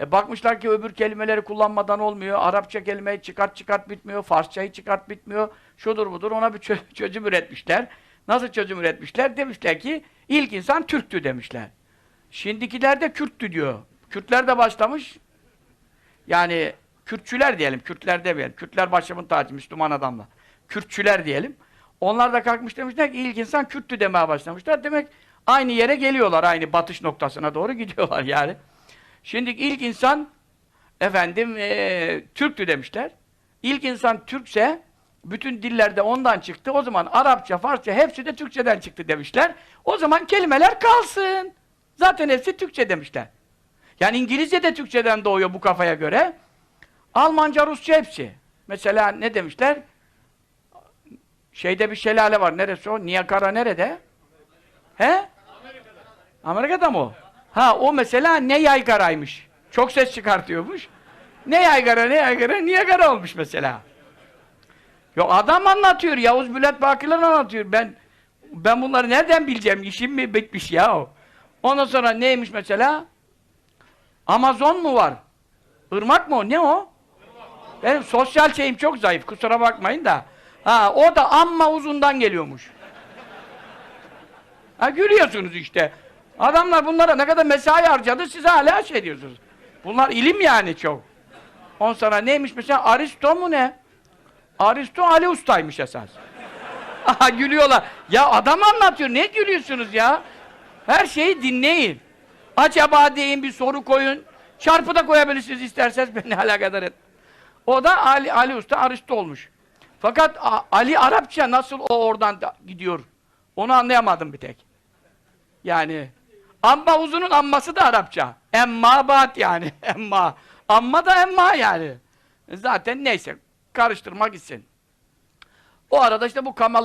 E bakmışlar ki öbür kelimeleri kullanmadan olmuyor. Arapça kelimeyi çıkart çıkart bitmiyor. Farsçayı çıkart bitmiyor. Şudur budur ona bir çö- çözüm üretmişler. Nasıl çözüm üretmişler? Demişler ki ilk insan Türktü demişler. Şimdikiler de Kürttü diyor. Kürtler de başlamış. Yani Kürtçüler diyelim. Kürtler demeyelim. Kürtler başımın tacı Müslüman adamlar. Kürtçüler diyelim. Onlar da kalkmış demişler ki ilk insan Kürttü demeye başlamışlar. Demek aynı yere geliyorlar. Aynı batış noktasına doğru gidiyorlar yani. Şimdi ilk insan efendim eee Türktü demişler. İlk insan Türkse bütün dillerde ondan çıktı. O zaman Arapça, Farsça hepsi de Türkçeden çıktı demişler. O zaman kelimeler kalsın. Zaten hepsi Türkçe demişler. Yani İngilizce de Türkçeden doğuyor bu kafaya göre. Almanca, Rusça hepsi. Mesela ne demişler? Şeyde bir şelale var. Neresi o? Niagara nerede? He? Amerika'da mı o? Ha o mesela ne yaygaraymış. Çok ses çıkartıyormuş. Ne yaygara ne yaygara Niagara olmuş mesela. Yok adam anlatıyor. Yavuz Bülent Bakırlar anlatıyor. Ben ben bunları nereden bileceğim? İşim mi bitmiş ya o. Ondan sonra neymiş mesela? Amazon mu var? Irmak mı o? Ne o? Benim sosyal şeyim çok zayıf. Kusura bakmayın da. Ha o da amma uzundan geliyormuş. Ha gülüyorsunuz işte. Adamlar bunlara ne kadar mesai harcadı size hala şey diyorsunuz. Bunlar ilim yani çok. On sonra neymiş mesela Aristo mu ne? Aristo Ali Usta'ymış esas. Aha gülüyorlar. Ya adam anlatıyor. Ne gülüyorsunuz ya? Her şeyi dinleyin. Acaba deyin bir soru koyun. Çarpı da koyabilirsiniz isterseniz beni alakadar et. O da Ali, Ali Usta Aristo olmuş. Fakat Ali Arapça nasıl o oradan da gidiyor? Onu anlayamadım bir tek. Yani amma uzunun amması da Arapça. Emma bat yani. Emma. Amma da emma yani. Zaten neyse. Karıştırma gitsin. O arada işte bu Kamal